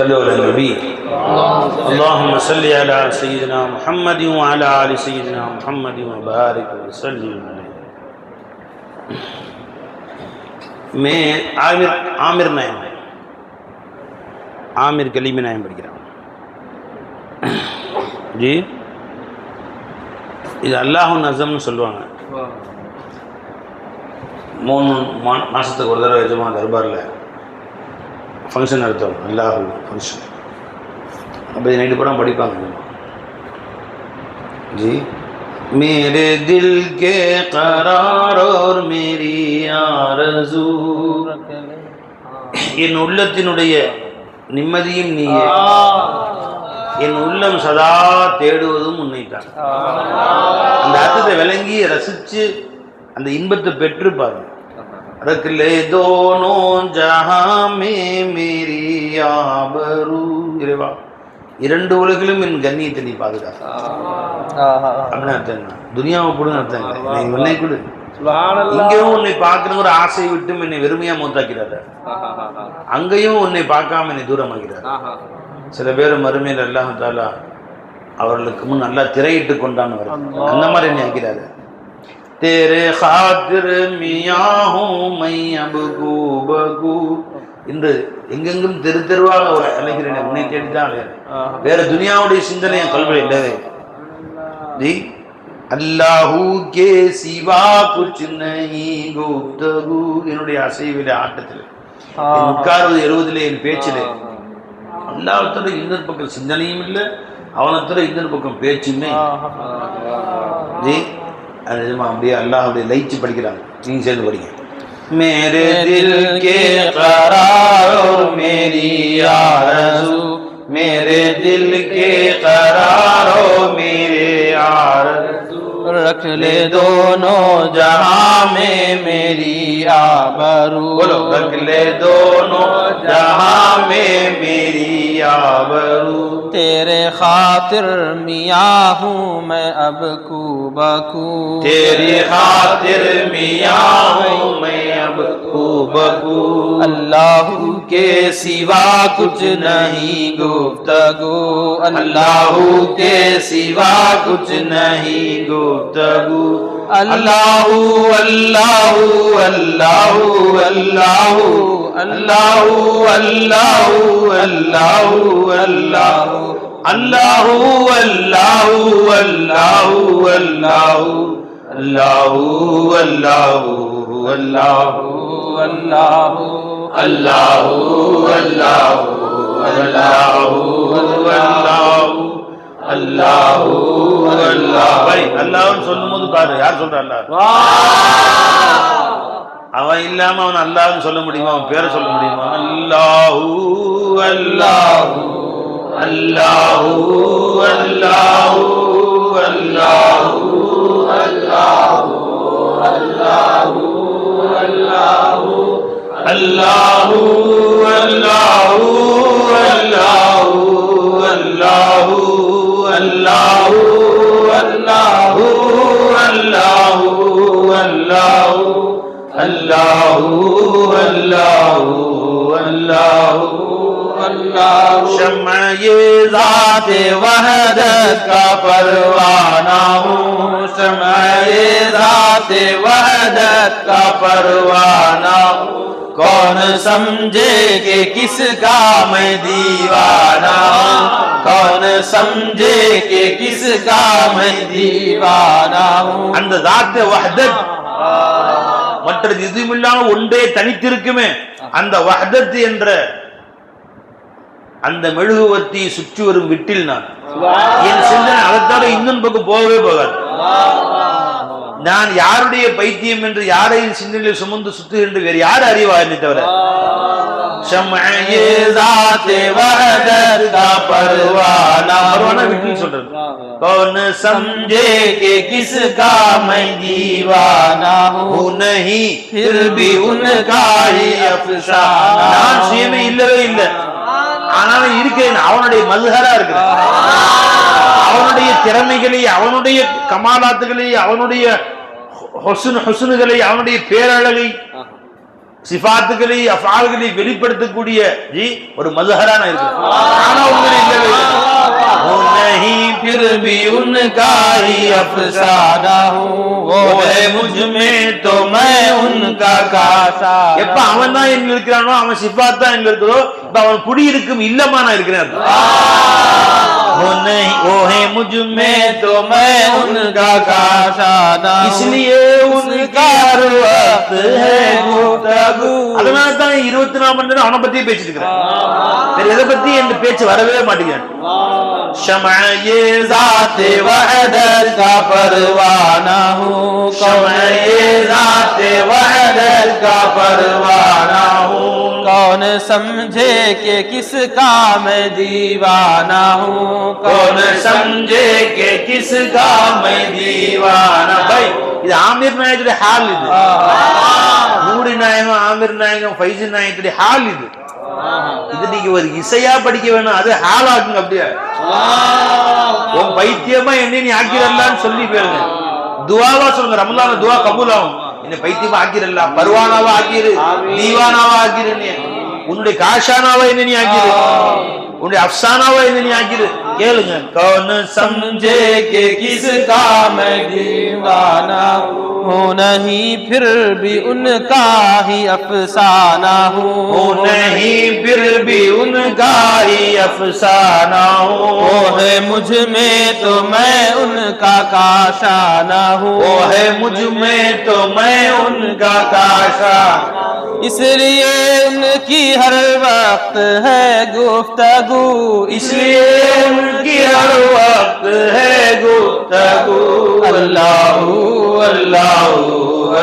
صلوا على النبي. اللهم صل على سيدنا محمد وعلى آل سيدنا محمد وبارك وسلم عليه. میں عامر عامر نائم عامر گلی میں نائم پڑھ رہا ہوں جی இது அல்லாஹ் நசம்னு சொல்லுவாங்க மூணு மாதத்துக்கு ஒரு தடவை எஜமா தர்பாரில் ஃபங்க்ஷன் நடத்தும் அல்லாஹு ஃபங்க்ஷன் அப்போ நைட்டு படம் படிப்பாங்க. ஜி? میرے دل کے قرار اور میری آرزو என் உள்ளத்தினுடைய நிம்மதியும் நீயே. என் உள்ளம் சதா தேடுவதும் உன்னைத்தான் அந்த அர்த்தத்தை விளங்கி ரசித்து அந்த இன்பத்தை பெற்று பாருங்க. ரக்லே தோனோ ஜஹாமே மேரி ஆபரு இறைவா இரண்டு உலகிலும் என் கண்ணியத்தை நீ பாதுகாக்க அப்படின்னு அர்த்தம் என்ன? துனியாவை கொடுங்க அர்த்தம் இல்லை. நீ உன்னை கொடு. இங்கேயும் உன்னை பார்க்கணுங்கிற ஆசை விட்டும் என்னை வெறுமையா மூத்தாக்கிறாரு. அங்கேயும் உன்னை பார்க்காம என்னை தூரமாகிறார் சில பேர் மறுமையில் தாலா அவர்களுக்கு முன் நல்லா திரையிட்டு கொண்டான்னு அந்த மாதிரி என்னை ஆக்கிறாரு. तेरे खातिर मियाँ हूँ मैं अब गू बगू இன்று எங்கெங்கும் தெரு தெருவாக ஒரு அலைகிறேன் உன்னை தேடிதான் அலைகிறேன் வேற துனியாவுடைய சிந்தனை என் கல்வியில் இல்லவே ஜி அல்லாஹூ கே சிவா குச் நஹி குப்தகு என்னுடைய அசைவிலே ஆட்டத்தில் என் உட்கார்வது எழுவதிலே என் பேச்சிலே அல்லாஹத்தோட இன்னொரு பக்கம் சிந்தனையும் இல்லை அவனத்தோட இன்னொரு பக்கம் பேச்சுமே ஜி اللہ அப்படியே அல்லாஹுடைய லைச்சு படிக்கிறாங்க. நீங்கள் சேர்ந்து படிங்க. میرے دل کے قرار اور میری آرزو میرے دل کے قرار میرے آرزو رکھ لے دونوں جہاں میں میری آبرو رکھ لے دونوں جہاں میں میری آبرو تیرے خاطر میاں ہوں میں اب کو بکو تیری خاطر میاں ہوں میں اب کو بکو اللہ کے سوا کچھ نہیں گفتگو۔ اللہ کے سوا کچھ نہیں گفتگو۔ اللہ اللہ اللہ اللہ۔ அல்லாஹூ அல்லாஹூ அல்லாஹூ அல்லாஹூ. அல்லாஹூ அல்லாஹூ அல்லாஹூ அல்லாஹூ. அல்லாஹூ அல்லாஹூ அல்லாஹூ அல்லாஹூ. அல்லாஹூ அல்லாஹூ அல்லாஹூ அல்லாஹூ. அல்லாஹ் சொல்லும் போது பாரு. யார் சொல்ற அல்லாஹ்? அவன் இல்லாம அவன் அல்லாஹ்னு சொல்ல முடியுமா? அவன் பேரை சொல்ல முடியுமா? அல்லாஹு அல்லாஹு அல்லாஹு அல்லாஹு அல்லாஹு அல்லாஹு அல்லாஹு அல்லாஹு அல்லாஹு அல்லாஹு اللہ اللہ اللہ اللہ. یہ ذات وحدت کا پروانہ ہوں۔ شمع ذات وحدت کا پروانہ ہوں۔ کون سمجھے کہ کس کا میں دیوانہ کون سمجھے کہ کس کا میں دیوانہ ہوں؟ اندازات وحدت. மற்றது எதுவுமில்லாமல் ஒன்றே தனித்திருக்குமே. அந்த வஹதத்து என்ற அந்த மெழுகுவர்த்தியை சுற்றி வரும் விட்டில் நான். என் சிந்தனை அதைத்தால இன்னும் பக்கம் போகவே போகாது. நான் யாருடைய பைத்தியம் என்று யாரையும் சிந்தனையில் சுமந்து சுத்து என்று வேறு யார் அறிவா என்னை தவிர சொல்றது. कौन समझे कि किसका मैं दीवाना हूँ नहीं फिर भी उनका ही अफसाना நான் சுயமே இல்லவே இல்லை ஆனாலும் இருக்கிறேன் அவனுடைய மதுகரா இருக்கிறேன் அவனுடைய திறமைகளை அவனுடைய கமாலாத்துகளை அவனுடைய ஹொசுன் ஹொசுனுகளை அவனுடைய பேரழகை சிஃபாத்துகளை அஃபால்களை வெளிப்படுத்தக்கூடிய ஜி ஒரு மதுஹரா நான் இருக்கேன் ஆனா உங்களை இல்லவே இல்லை. वो नहीं फिर भी उनका ही अफसाना हूँ वो है मुझ में तो मैं उनका कासा எப்ப அவன் தான் எங்க இருக்கிறானோ அவன் சிஃபாத் தான் எங்க இருக்கிறோ இப்ப அவன் குடியிருக்கும் இல்லமா நான் இருக்கிறேன் हो नहीं वो है मुझ में तो मैं उनका काशादा इसलिए उनका रुअत है गुफ्तगू அதனால தான் இருபத்தி நாலு மணி நேரம் அவனை பத்தி பேசிட்டு இருக்கிறேன் எதை பத்தி என் பேச்சு வரவே மாட்டேங்கிறேன் شمع یہ ذات وحدت کا پروانہ ہوں شمع یہ ذات وحدت کا پروانہ ہوں कौन समझे कि किसका मैं दीवाना हूँ कौन समझे कि किसका मैं दीवाना भाई இது ஆமீர் நாயகத்துடைய ஹால் இது நூறு நாயகம் ஆமீர் நாயகம் ஃபைசி நாயகத்துடைய ஹால் இது இது நீங்க ஒரு இசையா படிக்க வேணும் அது ஹால் ஆக்குங்க அப்படியே உன் பைத்தியமா என்ன நீ ஆக்கிறல்லான்னு சொல்லி போயிருங்க துவாவா சொல்லுங்க ரமலான துவா கபூல் ஆகும் என்ன பைத்தியமா ஆக்கிறல்ல பருவானாவா ஆக்கிரு தீவானாவா ஆக்கிரு உன்னுடைய காஷானாவா என்ன நீ ஆக்கிரு உன்னுடைய அப்சானாவா என்ன நீ ஆக்கிரு کون سمجھے کہ کس کا میں دیوانہ ہوں نہیں پھر بھی ان کا ہی افسانہ ہوں نہیں پھر بھی ان کا ہی افسانہ ہوں وہ ہے مجھ میں تو میں ان کا کاشانہ ہوں وہ ہے مجھ میں تو میں ان کا کاشانہ اس لیے ان کی ہر وقت ہے گفتگو اس لیے ان उनकी हर वक्त है गुफ्तगू अल्लाह अल्लाह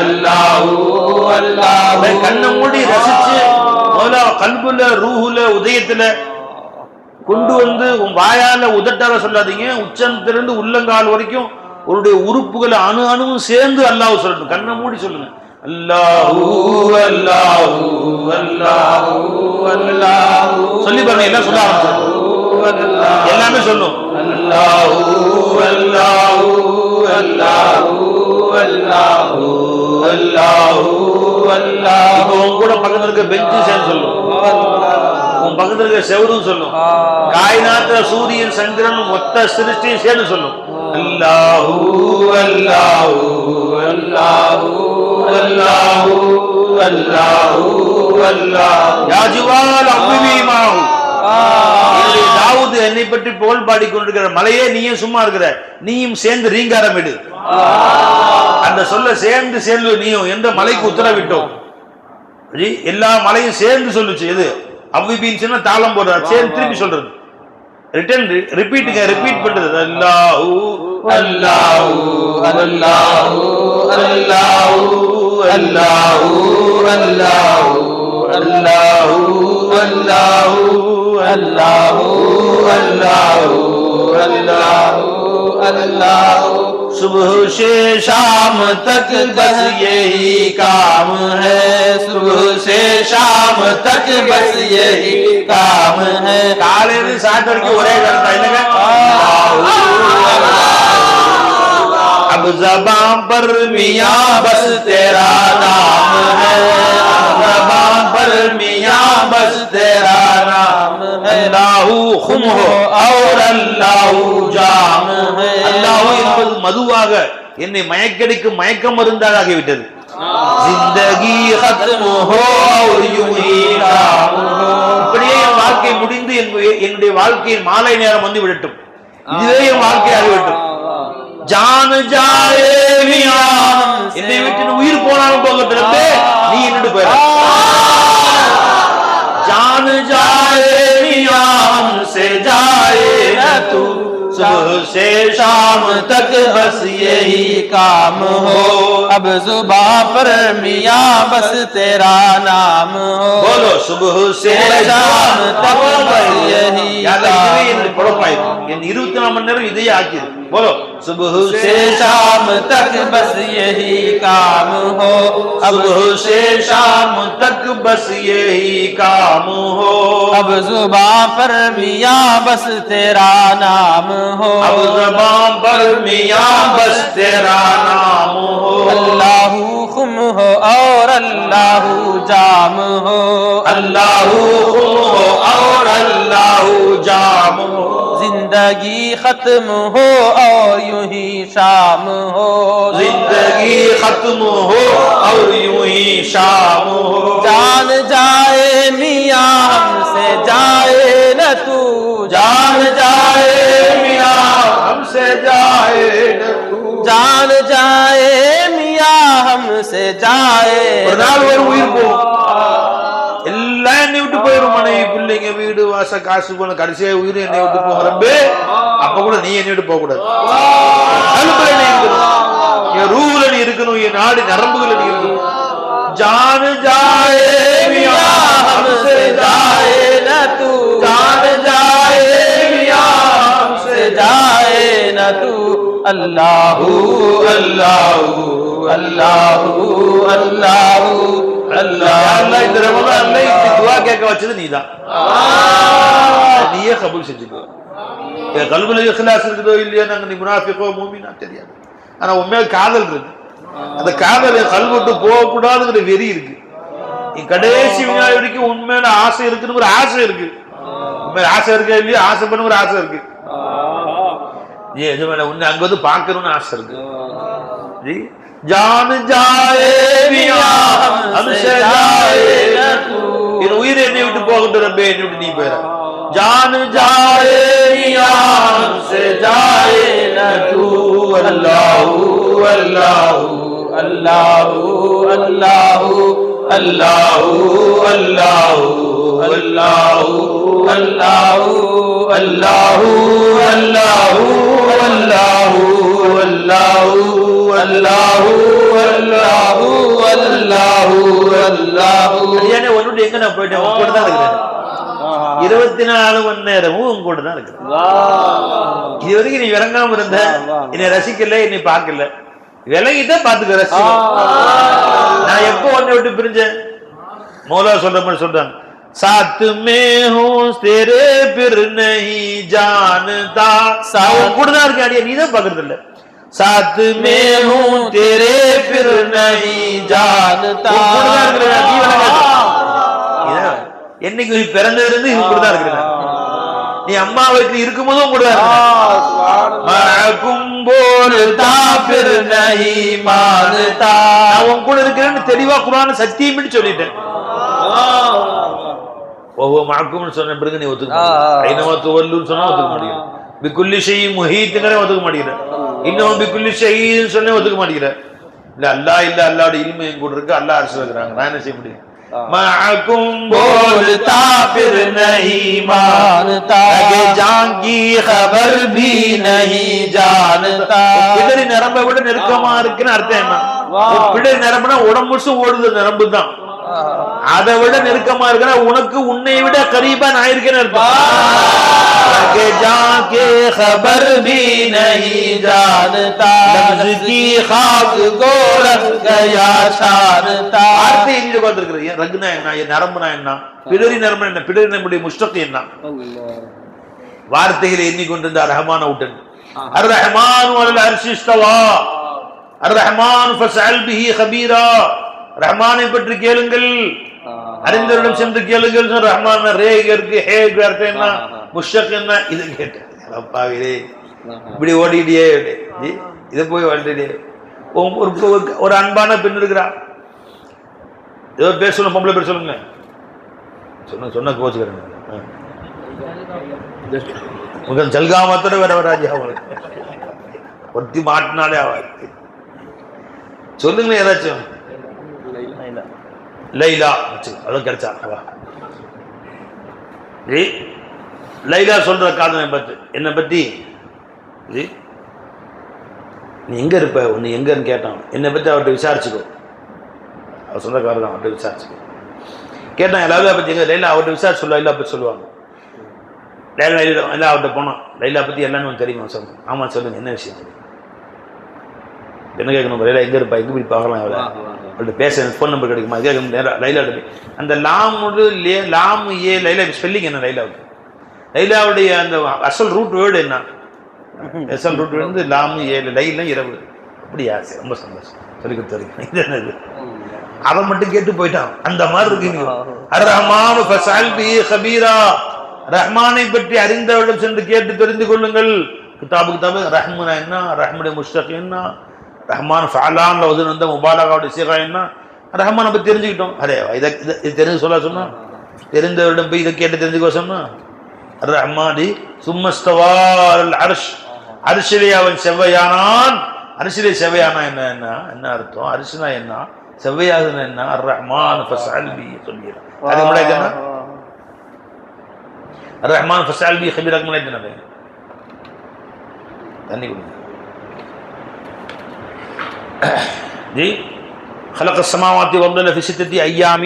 अल्लाह अल्लाह அதை கண்ணை மூடி ரசிச்சு முதல்ல கல்புல ரூஹுல உதயத்துல கொண்டு வந்து உன் வாயால உதட்டால சொல்லாதீங்க உச்சத்திலிருந்து உள்ளங்கால் வரைக்கும் உன்னுடைய உறுப்புகளை அணு அணுவும் சேர்ந்து அல்லாஹ் சொல்லணும் கண்ணை மூடி சொல்லுங்க அல்லாஹூ அல்லாஹூ அல்லாஹூ अल्लाह சொல்லி பாருங்க எல்லாம் சொல்ல ஆரம்பிச்சிடும் எல்லாமே சொல்லும். உன் கூட பக்கத்துல இருக்க பெஞ்சு சொல்லும். உன் பக்கத்துல இருக்க செவரும் சொல்லும். காய்நாத்த சூரியன் சந்திரன் மொத்த சிருஷ்டியும் சேர்ந்து சொல்லும். அல்லாஹூ அல்லாஹூ அல்லாஹூ அல்லாஹூ அல்லாஹூ யாஜுவால் தாவூது என்னை பற்றி புகழ் பாடிக்கொண்டிருக்கிற மலையே நீயும் சும்மா இருக்கிற நீயும் சேர்ந்து ரீங்காரம் இடு. அந்த சொல்ல சேர்ந்து சேர்ந்து நீயும் எந்த மலைக்கு உத்தரவிட்டோம். எல்லா மலையும் சேர்ந்து சொல்லுச்சு எது? அவ்விபின்னு சொன்னா தாளம் போடுறாரு சேர்ந்து திருப்பி சொல்றது. ரிட்டர்ன் ரிப்பீட்டுங்க ரிப்பீட் பண்றது. அல்லாஹூ அல்லாஹூ அல்லாஹூ அல்லாஹூ அல்லாஹூ அல்லாஹூ. اللہ اللہ اللہ اللہ اللہ اللہ صبح سے شام تک بس یہی کام ہے صبح سے شام تک بس یہی کام ہے کالے نے ساتھ اور ہو رہے اب زبان پر میاں بس تیرا نام ہے पर मियाँ बस तेरा नाम है अल्लाह खुम हो और अल्लाह जाम है அல்லாஹ் என்பது மதுவாக என்னை மயக்கடிக்கும் மயக்க மருந்தாக ஆகிவிட்டது ஜிந்தகி खत्म हो और यूं ही नाम हो இப்படியே என் வாழ்க்கை முடிந்து என்- என்னுடைய வாழ்க்கையின் மாலை நேரம் வந்து விடட்டும் இதுவே என் வாழ்க்கையாக விடட்டும் ஜான் ஜாயே மியாம் என்னை விட்டு நீ உயிர் போனாலும் போகட்டும் ரப்பே, நீ என்னோட போயிட تو صبح سے شام تک بس یہی کام ہو۔ اب زبا پر میاں بس تیرا نام ہو۔ بولو صبح سے شام تک بس یہی کام ہو۔ یعنی இருபத்தி நாலு மணி நேரம் இதையே ஆக்கிது بولو صبح سے شام تک بس یہی کام ہو اب سے شام تک بس یہی کام ہو اب زبان پر میاں بس تیرا نام ہو اب زبان پر میاں بس تیرا نام ہو اللہ خم ہو اور اللہ جام ہو اللہ خم ہو اور اللہ جام ہو زندگی ختم ہو اور یوں ہی شام ہو۔ زندگی ختم ہو اور یوں ہی شام ہو۔ جان جائے میاں ہم سے جائے نہ تو۔ جان جائے میاں ہم سے جائے نہ تو۔ جان جائے میاں ہم سے جائے இல்ல என்னை விட்டு போயிடும் மனைவி. பிள்ளைங்க வீடு வாச காசு போன கடைசியா உயிர் என்னை விட்டு போக அப்ப கூட நீ என்னை விட்டு போக கூடாது என் ரூல நீ இருக்கணும் என் நாடு நரம்புகள நீ இருக்கணும். ஜானு ஜாயே ஜாயே ந தூ. ஜானு ஜாயே ஜாயே ந தூ. அல்லாஹூ அல்லாஹூ அல்லாஹூ அல்லாஹூ. இந்த ரமலான்ல இப்படி துவா கேட்க வச்சது நீ தான் நீயே கபூல் செஞ்சுக்கோ. என் கல்வில இஹ்லாஸ் இருக்குதோ இல்லையோ நாங்க நீ முனாஃபிக்கோ மூமினா தெரியாது. ஆனா உண்மையாக காதல் இருக்கு. அந்த காதல் என் போகக்கூடாதுங்கிற வெறி இருக்கு. கடைசி வினாடி உண்மையான ஆசை இருக்குன்னு ஒரு ஆசை இருக்கு. உண்மையில ஆசை இருக்கா இல்லையோ ஆசை ஒரு ஆசை இருக்கு. ஏ எஜமான உன்னை அங்க வந்து பாக்கணும்னு ஆசை இருக்கு. جی جان جائے ہم سے جائے ان ویرے نیوٹ بوگ در بے نیوٹ نہیں بیرا جان جائے ہم سے جائے نہ تو اللہ اللہ اللہ اللہ اللہ اللہ اللہ اللہ اللہ اللہ اللہ اللہ अल्लाह अल्लाह अल्लाह अल्लाह अल्लाह अल्लाह अल्लाह அடியானே ஒன்னு எங்க நான் போயிட்டேன் உன் கூட தான் இருக்கிறேன் இருபத்தி நாலு மணி நேரமும் உன் கூட தான் இருக்கிறேன் இது வரைக்கும் நீ விளங்காம இருந்த என்னை ரசிக்கல என்னை பார்க்கல விலகிதான் பாத்துக்க ரசிக்க நான் எப்போ உன்னை விட்டு பிரிஞ்சேன் மௌலா சொல்ற மாதிரி சொல்றாங்க साथ में हूँ तेरे फिर नहीं जानता உன் கூட தான் இருக்கேன் அடியா நீ தான் பாக்குறது இல்ல साथ में हूँ तेरे फिर नहीं जानता। என்னைக்கு நீ பிறந்தது இருந்து இது கூட தான் நீ அம்மா வயிற்று இருக்கும் போதும் கூட மறக்கும் போல் தாப்பிரு நகி மானுதா அவன் கூட இருக்கிறேன்னு தெளிவா குரான் சத்தியம்னு சொல்லிட்டேன். ஒவ்வொரு மறக்கும்னு சொன்ன பிறகு நீ ஒத்துக்க ஐநவா துவல்லுன்னு சொன்னா ஒத்துக்க முடியும் பிக்குல்லி ஷெய் முஹீத்துங்கிறே ஒதுக்க மாட்டேங்கிறேன் இன்னும் பிக்குல்லி ஷெய்ன்னு சொன்னே ஒதுக்க மாட்டேங்கிறேன் இல்லை அல்லா இல்லை அல்லாவோட இனிமை கூட இருக்கு அல்லா அரசு வைக்கிறாங்க. நான் என்ன செய்ய முடியும்? معكم بولتا விட நெருக்கமா இருக்குன்னு அர்த்தம் என்ன? பிடரி நிரம்புனா உடம்பு முழுசும் ஓடுது நரம்பு தான். அதை விட நெருக்கமா இருக்குன்னா உனக்கு உன்னை விட கரீபா நான் இருக்கேன்னு அர்த்தம் आगे जाके खबर भी नहीं जानता लफ्ज की खाक को रख गया शानता வார்த்தை எழுதி உட்கார்ந்திருக்கிறது ஏன் ரகுனா என்ன என் நரம்புனா என்ன பிடரி நரம்பு என்ன பிடரி நம்முடைய முஷ்டக்கு என்ன வார்த்தைகளை எண்ணிக்கொண்டிருந்த ரஹமான உட்டன் அர் ரஹ்மான் வல் அர்ஷிஸ்தவா அர் ரஹ்மான் ஃபஸ்அல் பிஹி खबीरा ரஹ்மானை பற்றி கேளுங்கள் அறிந்தவரிடம் சென்று கேளுங்கள் ரஹ்மான் ரே இருக்கு ஹே அர்த்தம் என்ன முஷ்டக் என்ன? இது கேட்டேன். அப்பாவிலே இப்படி ஜி இதை போய் வாழ்ந்துட்டே. ஒரு ஒரு- ஒரு அன்பான பெண் இருக்கிறா. ஏதோ பேர் சொல்லுங்க பொம்பளை பேர் சொல்லுங்க. சொன்ன சொன்ன கோச்சுக்கிறேன். உங்கள் ஜல்காமத்தோட வேற வராஜி அவங்களுக்கு. ஒருத்தி மாட்டினாலே ஆவாது. சொல்லுங்களேன் ஏதாச்சும். லைலா. வச்சு அதுவும் கிடைச்சா லைலா சொல்ற காதலை பத்தி என்னை பத்தி? ஜி நீ எங்க இருப்ப? உன்னை எங்கன்னு கேட்டான். என்னை பத்தி அவர்கிட்ட விசாரிச்சுக்கோ. அவர் சொந்தக்காரர் தான் அவர்கிட்ட விசாரிச்சுக்கோ. கேட்டான் எல்லாரும் பத்தி எங்க லைலா அவர்கிட்ட விசாரிச்சு சொல்லுவா லைலா பத்தி சொல்லுவாங்க. லைலா லைலா அவர்கிட்ட போனான். லைலா பத்தி எல்லாமே உனக்கு தெரியுமா? சொல்லுங்க ஆமா சொல்லுங்க. என்ன விஷயம்? என்ன கேட்கணும்? லைலா எங்க இருப்பா? எங்க போய் பார்க்கலாம் அவளை அவள்கிட்ட பேச ஃபோன் நம்பர் கிடைக்குமா? இதே நேரம் லைலா அந்த லாமோடு லே லாம் ஏ லைலா ஸ்பெல்லிங் என்ன லைலாவுக்கு? லைலாவுடைய அந்த அசல் ரூட் வேர்டு என்ன? அசல் ரூட் வந்து லாமு ஏழு லைலாம் இரவு. அப்படியா? சரி ரொம்ப சந்தோஷம். சொல்லி கொடுத்தாரு இது என்னது? அவன் மட்டும் கேட்டு போயிட்டான். அந்த மாதிரி இருக்கீங்க. அர்ரஹ்மான் ரஹ்மான் பி ரஹ்மானை பற்றி அறிந்தவரிடம் சென்று கேட்டு தெரிந்து கொள்ளுங்கள். கிதாபு கிதாபு. ரஹ்மனா என்ன? ரஹ்முடைய முஸ்தக் என்ன? ரஹ்மான் ஃபஅலான்ல வந்து வந்த முபாலகாவுடைய சீகா என்ன? ரஹ்மானை பற்றி தெரிஞ்சுக்கிட்டோம். அரே இதை இதை இது தெரிஞ்சு சொல்ல சொன்னா? தெரிந்தவரிடம் போய் இதை கேட்டு தெரிஞ்சுக்கோ சொன்னா? அர் ரஹ்மானி சும்மஸ்தவால் அர்ஷ். அரிசிலே அவன் செவ்வையானான். அரிசிலே செவ்வையானா என்ன என்ன என்ன அர்த்தம்? அரிசினா என்ன? செவ்வையாகுதுன்னா என்ன? அர் ரஹ்மான் ஃபஸ்அல் பி சொல்லிடுறேன் அது முன்னாடி என்ன? ரஹ்மான் ஃபஸ்அல் பி கபீராக்கு முன்னாடி என்ன தண்ணி குடிங்க. ஜி خلق السماوات والارض في ستة أيام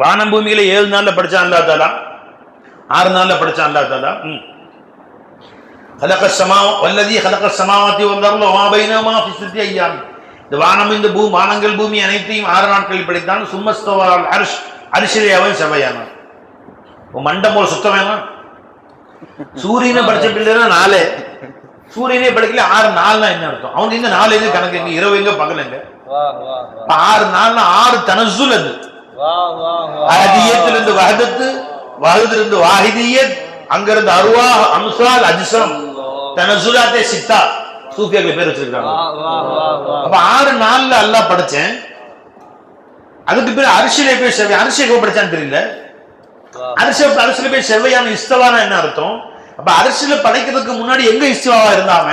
வானம் பூமியில ஏழு நாள்ல படிச்சான் அல்லா தாலா ஆறு நாள்ல படிச்சான் அல்லா தாலா ம். خلق السماء والذي خلق السماوات والارض وما بينهما في ستة ايام இந்த வானம் இந்த பூ வானங்கள் பூமி அனைத்தையும் ஆறு நாட்களில் படைத்தான் சும்மஸ்தவால் அரிஷ் அரிசிலே அவன் செவ்வையானான் உன் மண்டம் போல சுத்தம் வேணாம் சூரியனை படிச்ச பிள்ளைனா நாலு சூரியனே படிக்கல ஆறு நாள்னா என்ன அர்த்தம்? அவனுக்கு எங்க நாலு எங்க கணக்கு? எங்க இரவு எங்க பகல் எங்க? ஆறு நாள்னா ஆறு தனசுல் அது. அஹதியத்திலிருந்து வஹதத்து வஹதிலிருந்து வாஹிதியத் அங்கிருந்து அருவா அம்சால் அஜிசம். தனசுலாத்தே சித்தா. சூஃபியாக்கள் பேர் வச்சிருக்காங்க. அப்ப ஆறு நாள்ல அல்லாஹ் படைச்சேன். அதுக்கு பேர் அரிசியிலே போய் செவ்வை அரிசி எப்போ படைச்சான்னு தெரியல. அரிசி அரிசியில போய் செவ்வையான இஸ்தவானா என்ன அர்த்தம்? அப்ப அரிசியில படைக்கிறதுக்கு முன்னாடி எங்க இஸ்தவாவா இருந்தாம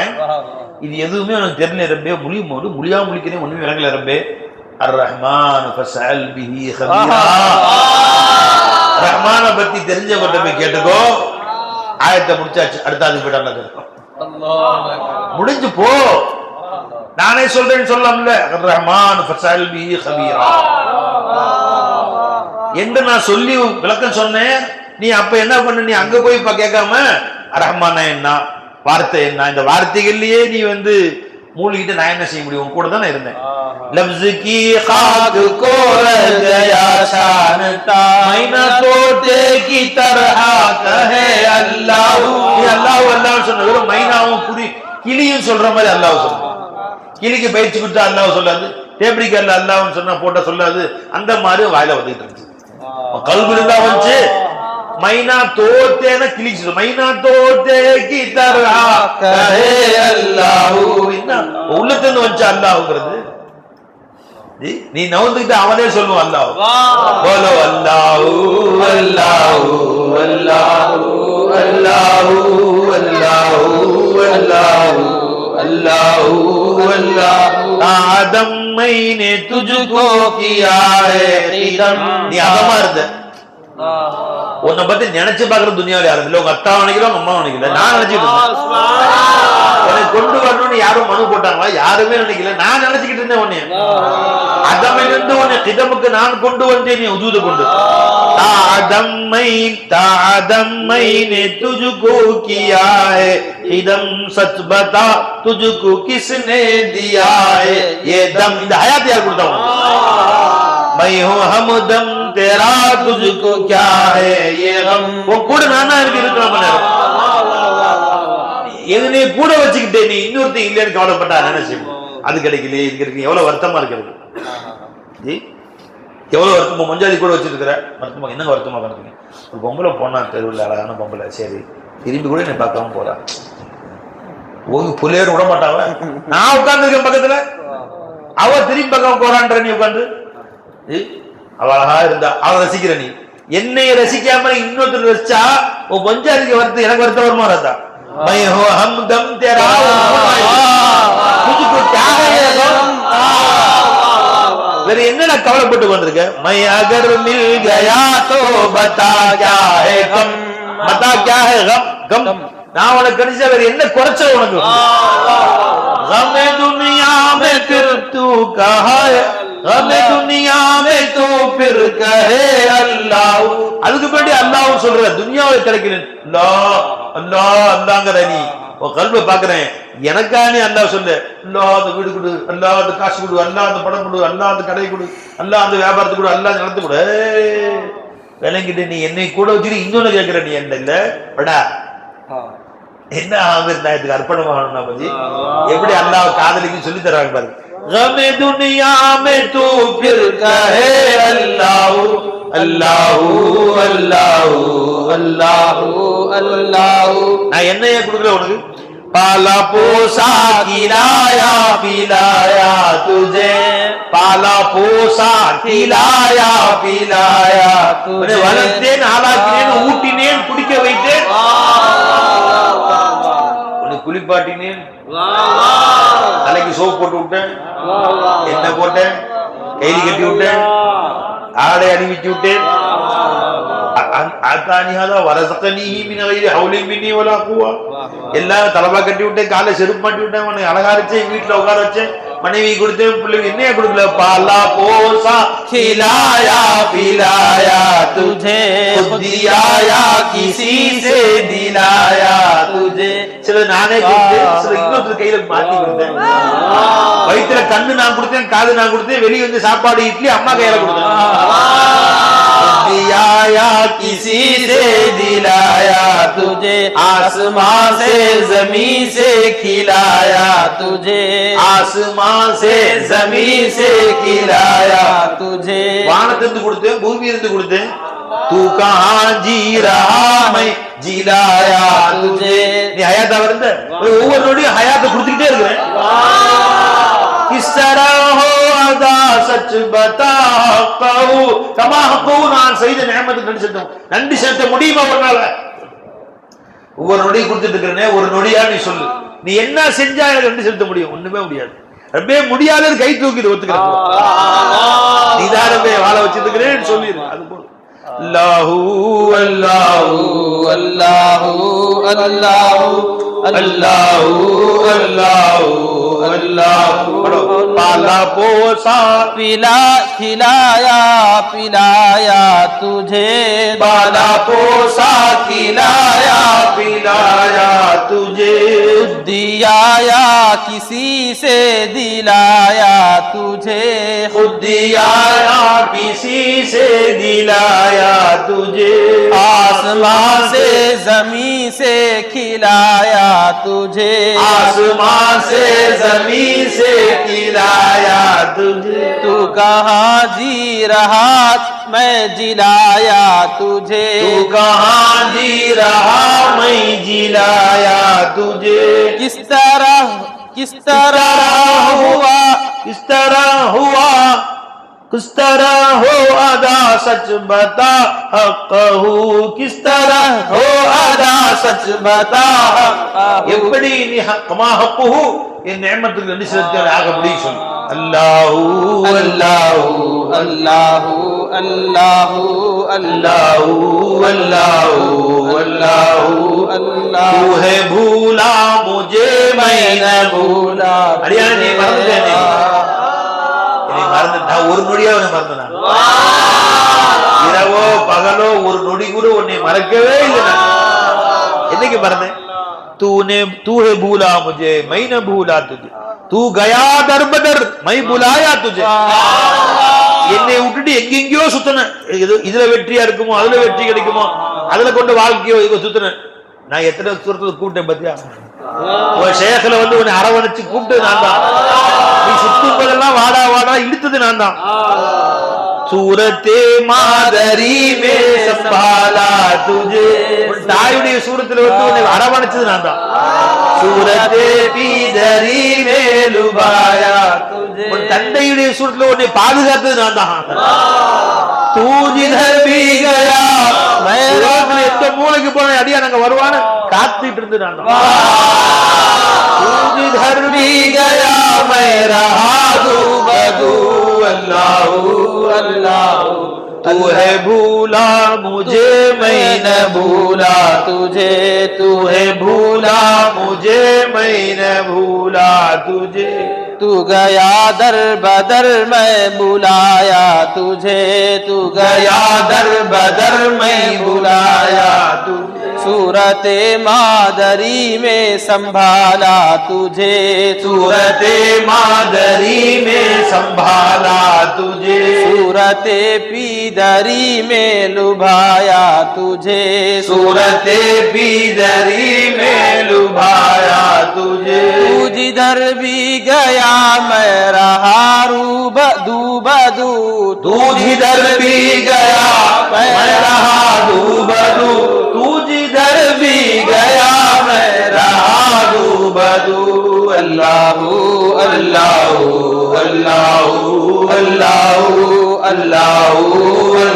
இது எதுவுமே எனக்கு தெரியல ரப்பே. முடியும் போது முடியா முடிக்கிறேன் ஒண்ணுமே விளங்கல ரப்பே. அர் ரஹ்மான் ரஹ்மான பத்தி தெரிஞ்சவர்கிட்ட போய் கேட்டுக்கோ. ஆயத்தை முடிச்சாச்சு அடுத்தாது போயிட்டாங்க முடிஞ்சு போ. நானே சொல்றேன்னு சொல்லலாம்ல அர் ரஹ்மான் என்று நான் சொல்லி விளக்கம் சொன்னேன்? நீ அப்ப என்ன பண்ண? நீ அங்க போய் இப்ப கேட்காம? ரஹ்மானா என்ன வார்த்தை என்ன இந்த வார்த்தைகள்லயே நீ வந்து மூழ்கிட்டு நான் என்ன செய்ய முடியும் உன் கூட தானே இருந்தேன் லப்ஸ் கி खाक को रह गया शानता मैना तोते की तरह कहे अल्लाह நீ அல்லாஹ் அல்லாஹ் சொன்ன வெறும் மைனாவும் புரி கிளியும் சொல்ற மாதிரி அல்லாஹ் சொல்ற கிளிக்கு பயிற்சி கொடுத்தா அல்லாஹ் சொல்லாது டேப்ரிக்கு அல்ல அல்லாஹ்னு சொன்னா போட்டா சொல்லாது அந்த மாதிரி வாயில வந்துட்டு இருந்துச்சு கல்வி இருந்தா வந்துச்சு மைனா தோத்தேன கிழிச்சு மைனா தோத்தே கிதரா கஹே அல்லாஹு என்ன உள்ளத்துல வச்ச அல்லாஹ்ங்கிறது நீ நவுந்துக்கிட்ட அவனே சொல்லுவான் அல்லாஹ் போலோ அல்லாஹு அல்லாஹு அல்லாஹு அல்லாஹு அல்லாஹு அல்லாஹு ஆதம்மை நே துஜுகோ கியா ஹே நீ அதமா இருந்த உன்னை பத்தி நினைச்சு பாக்குற துணியாவில் யாரும் இல்ல. உங்க அத்தா நினைக்கிறோம் உங்க அம்மா நினைக்கல நான் நினைச்சிட்டு கொண்டு வரணும்னு யாரும் மனு போட்டாங்களா? யாருமே நினைக்கல. நான் நினைச்சுக்கிட்டு இருந்தேன் உன்னை அதமிலிருந்து உன்னை கிதமுக்கு நான் கொண்டு வந்தேன் நீ உதூது கொண்டு. தாதம்மை தாதம்மை நே துஜுகோ கியா ஹே கிதம் சச் பதா துஜுகு கிஸ்னே தியாயே. ஏதம் ஏ தம் இந்த ஹயாத் யார் கொடுத்தவன் மை ஹூ तेरा तुझको क्या है ये गम உன் கூட நான் தான் இருக்கு இருக்கிற மணி நேரம் எது நீ கூட வச்சுக்கிட்டே நீ இன்னொருத்தன் இல்லைன்னு கவலைப்பட்டா என்ன செய்யும் அது கிடைக்கல இது கிடைக்கல எவ்வளவு வருத்தமா இருக்கிறது ஜி எவ்வளவு வருத்தமா மஞ்சாதி கூட வச்சிருக்கிற வருத்தமா என்ன வருத்தமா கிடக்குங்க ஒரு பொம்பளை போனா தெருவில் அழகான பொம்பளை சரி திரும்பி கூட என்னை பார்க்காம போறா உங்க புள்ளையோட விட மாட்டாவ நான் உட்கார்ந்துருக்கேன் பக்கத்துல அவ திரும்பி பார்க்காம போறான்ற நீ உட்காந்து அவ அழகா இருந்தா அவளை ரசிக்கிற நீ என்னை ரசிக்காம இன்னொருத்தர் ரசிச்சா உன் பஞ்சாதிக்கு வருது எனக்கு வருத்த வருமா ராதா வேற என்னடா கவலைப்பட்டு கொண்டிருக்க மை அகர் மில் கயா தோ கம் கம் கம் நான் உனக்கு கிடைச்சா வேற என்ன குறைச்ச உனக்கு கமே तू कहा है गम दुनिया में तू फिर कहे अल्लाह அதுக்கு பின்னாடி அல்லாஹ் சொல்ற துனியாவை கிடைக்கல அல்லாஹ் அல்லாஹ் அல்லாங்கற நீ உன் கல்வை பாக்குறேன் எனக்கா நீ அல்லாஹ் சொல்லு அல்லாஹ் அந்த வீடு கொடு அல்லாஹ் அந்த காசு கொடு அல்லாஹ் அந்த படம் கொடு அல்லாஹ் அந்த கடை கொடு அல்லாஹ் அந்த வியாபாரத்தை கொடு அல்லாஹ் நடத்து கொடு ஏய், விளங்கிட்டு நீ என்னை கூட வச்சுட்டு இன்னொன்னு கேட்கிற நீ என்ன இல்ல படா என்ன ஆமிர் நாயத்துக்கு அர்ப்பணமாகணும் நாமஜி எப்படி அல்லாஹ் காதலிக்கு சொல்லி தராங்க பாருங்க गम दुनिया में तू फिर कहे अल्लाह अल्लाह अल्लाह अल्लाह अल्लाह நான் என்னையே கொடுக்கல உனக்கு पाला पोसा खिलाया पिलाया तुझे பாலா போசா खिलाया पिलाया உன்னை तुझे வளர்த்தேன் ஆளாக்கினேன் ஊட்டினேன் குடிக்க வைத்தேன் குளிப்பாட்டினேன் தலைக்கு சோப் போட்டு விட்டேன். எண்ணெய் போட்டேன். கைலி கட்டி விட்டேன். ஆடை அணிவிச்சு விட்டேன். எல்லாம் தலைவா கட்டி விட்டேன் காலை செருப்பு மாட்டி விட்டேன் உன்னை அழகா வச்சேன் வீட்டுல உட்கார வச்சேன் மனைவி கொடுத்தேன் பிள்ளைங்க என்னைய கொடுக்கல பாலா போசா खिलाया पिलाया तुझे खुद दिया या किसी से दिलाया तुझे சில நானே கொடுத்தேன் சில இன்னொருத்தர் கையில மாத்தி கொடுத்தேன் வயிற்றுல கண்ணு நான் கொடுத்தேன் காது நான் கொடுத்தேன் வெளியே வந்து சாப்பாடு இட்லி அம்மா கையில கொடுத்தேன் دیا یا کسی سے دلایا تجھے؟ آسمان سے زمین سے کھلایا تجھے۔ آسمان سے زمین سے کھلایا تجھے۔ வானத்திலிருந்து கொடுத்தேன் بھی تم تو کہاں جی رہا میں؟ جیلایا تجھے۔ நீ نوڑی வருந்த ஒவ்வொரு நொடியும் ஹயாத்தை கொடுத்துக்கிட்டே இருக்கிறேன் किस तरह हो अदा सच बता कहू கமா ஹக்கு நான் செய்த நியமத்துக்கு நன்றி செலுத்தும் நன்றி செலுத்த முடியுமா உன்னால ஒவ்வொரு நொடியும் கொடுத்துட்டு இருக்கிறனே ஒரு நொடியா நீ சொல்லு நீ என்ன செஞ்சா எனக்கு நன்றி செலுத்த முடியும் ஒண்ணுமே முடியாது ரப்பே முடியாதுன்னு கை தூக்கிட்டு ஒத்துக்கிறேன் நீதானமே வாழ வச்சிருக்கிறேன்னு சொல்லிடு அது போதும் அல்லாஹூ அல்லாஹூ अल्लाह अल्लाह پالا پوسا پلا کھلایا پلایا تجھے پالا پوسا کھلایا پلایا تجھے دیا یا کسی سے دلایا تجھے خود دیا یا کسی سے دلایا تجھے آسمان سے زمین سے کھلایا تجھے۔ آسمان سے زمین سے گرایا تجھے تو کہاں جی رہا میں جلایا تجھے؟ تو کہاں جی رہا میں جلایا تجھے؟ کس طرح کس طرح ہوا؟ کس طرح ہوا؟ کس طرح ہو ادا؟ سچ بتا حق ہو۔ کس طرح ہو ادا؟ سچ بتا یہ بڑی حق ماں حق ہو۔ என் நியமத்துக்கு நன்றி செலுத்த ஆக முடியும் சொல்லு அல்லாஹூ அல்லாஹூ अल्लाह अल्लाह अल्लाह अल्लाह अल्लाह अल्लाह अल्लाह तू है भूला मुझे मैं न भूला அடியானே நீ மறந்துட்டேனே நீ மறந்து நான் ஒரு நொடியா உன்னை மறந்தேன் இரவோ பகலோ ஒரு நொடி கூட உன்னை மறக்கவே இல்லை நான். என்னைக்கு மறந்தேன் तूने तू है भूला मुझे मैं न भूला तुझे। तू गया दर बदर मैं बुलाया तुझे। என்னை விட்டுட்டு எங்கெங்கயோ சுத்தினேன் இதுல வெற்றியா இருக்குமோ அதுல வெற்றி கிடைக்குமோ அதுல கொண்டு வாழ்க்கையோ சுத்தினேன் நான் எத்தனை சுரத்துல கூப்பிட்டேன் பத்தியா? உன் சேகல வந்து உன்னை அரவணைச்சு கூப்பிட்டு நான் தான் நீ சுத்தும் போதெல்லாம் வாடா வாடா இழுத்தது நான் தான் சூரத்தே மாதரி மே துஜே. தாயுடைய சூரத்துல வந்து உன்னை அரவணைச்சது நான் தான் சூரத்தே பீதரி மே உன் தந்தையுடைய சூரத்துல உன்னை பாதுகாத்தது நான் தான் தூ ஜிதர் எந்த போன அடியா நாங்க வருவான்னு காத்துட்டு இருந்து நான் தான் سورج ڈھر بھی گیا میں رہا دو اللہ اللہ، تو ہے بھولا، مجھے میں نہ بھولا، تجھے، تو ہے بھولا، مجھے میں نہ بھولا، تجھے، تو گیا در بدر میں بلایا، تجھے، تو گیا در بدر میں بلایا، تجھے صورت مادری میں سنبھالا تجھے۔ صورت مادری میں سنبھالا تجھے۔ صورت پیدری میں لبھایا تجھے۔ صورت پیدری میں لبھایا تجھے۔ تجھ در بھی گیا میں رہا رو بدو بدو تو جدھر بھی گیا میں رہا رو بدو گیا میں رہا دو بدو اللہ اللہ اللہ اللہ اللہ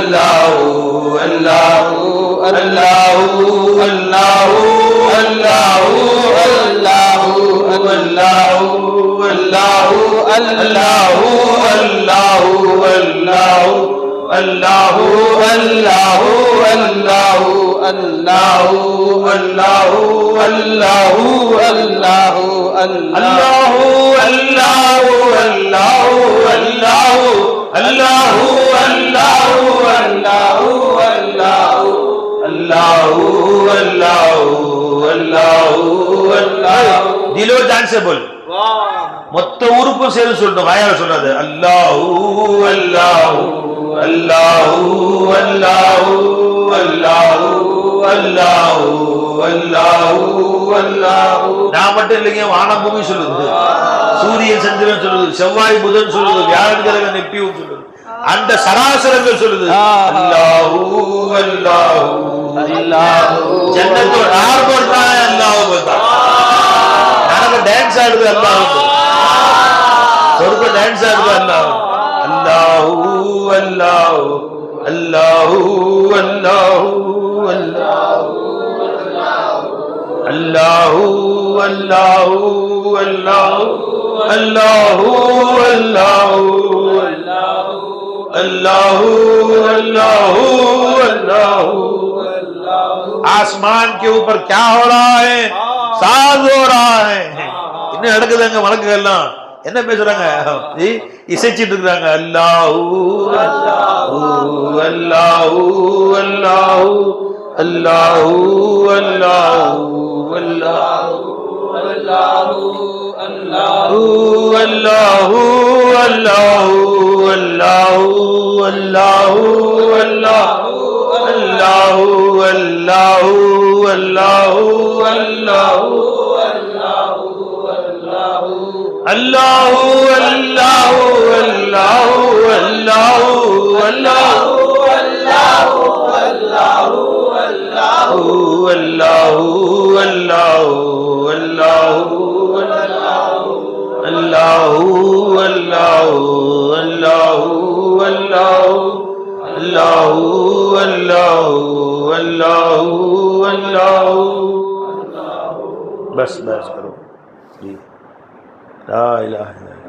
اللہ اللہ اللہ اللہ اللہ اللہ اللہ اللہ اللہ اللہ اللہ اللہ அல்லாஹூ அல்லாஹூ அல்லாஹூ அல்லாஹூ அல்லாஹூ அல்லாஹூ அல்லாஹூ அல்லாஹூ அல்லாஹூ அல்லாஹூ அல்லாஹூ அல்லாஹூ அல்லாஹூ அல்லாஹூ அல்லாஹூ அல்லாஹூ திலோ டான்ஸபிள் மொத்த உறுப்பும் சேர்ந்து சொல்லணும் வாயால சொல்லாது அல்லாஹூ அல்லாஹூ அல்லாஹூ அல்லாஹூ அல்லாஹூ நான் மட்டும் இல்லைங்க வானபூமி சொல்லுது. சூரியன் சந்திரன் சொல்லுது. செவ்வாய் புதன் சொல்லுது. வியாழன் கிரகம் நெப்டியூன் சொல்லுது. அந்த சராசரங்கள் சொல்லுது. ஜன்னத்தோட யார் போட்டான் அல்லாஹ் போட்டான் நாங்க டான்ஸ் ஆடுது அல்லாஹ். சொர்க்க டான்ஸ் ஆடுது அல்லாஹ். அல்லாஹூ அல்லாஹூ. அல்லாஹூ அல்லாஹூ அல்லாஹூ. அல்லாஹூ அல்லாஹூ அல்லாஹூ அல்லாஹூ. அல்லாஹூ அல்லாஹூ அல்லாஹூ. ஆஸ்மான் கே ஊப்பர் கே ஹோ ரஹா ஹை? சாஸ் ஹோ ரஹா ஹை? என்ன நடக்குது அங்க வழக்குகள் எல்லாம் என்ன பேசுறாங்க இசைச்சிட்டு அல்லாஹூ அல்லாஹூ அல்லாஹூ அல்லாஹூ அல்லாஹூ அல்லாஹூ அல்லாஹூ அல்லாஹூ அல்லாஹூ அல்லாஹூ அல்லாஹூ அல்லாஹூ அல்லாஹூ அல்லாஹூ அல்லாஹூ அல்லாஹூ அல்லாஹூ اللہ اللہ اللہ اللہ اللہ اللہ اللہ اللہ اللہ اللہ اللہ بس بس کرو لا إله إلا الله.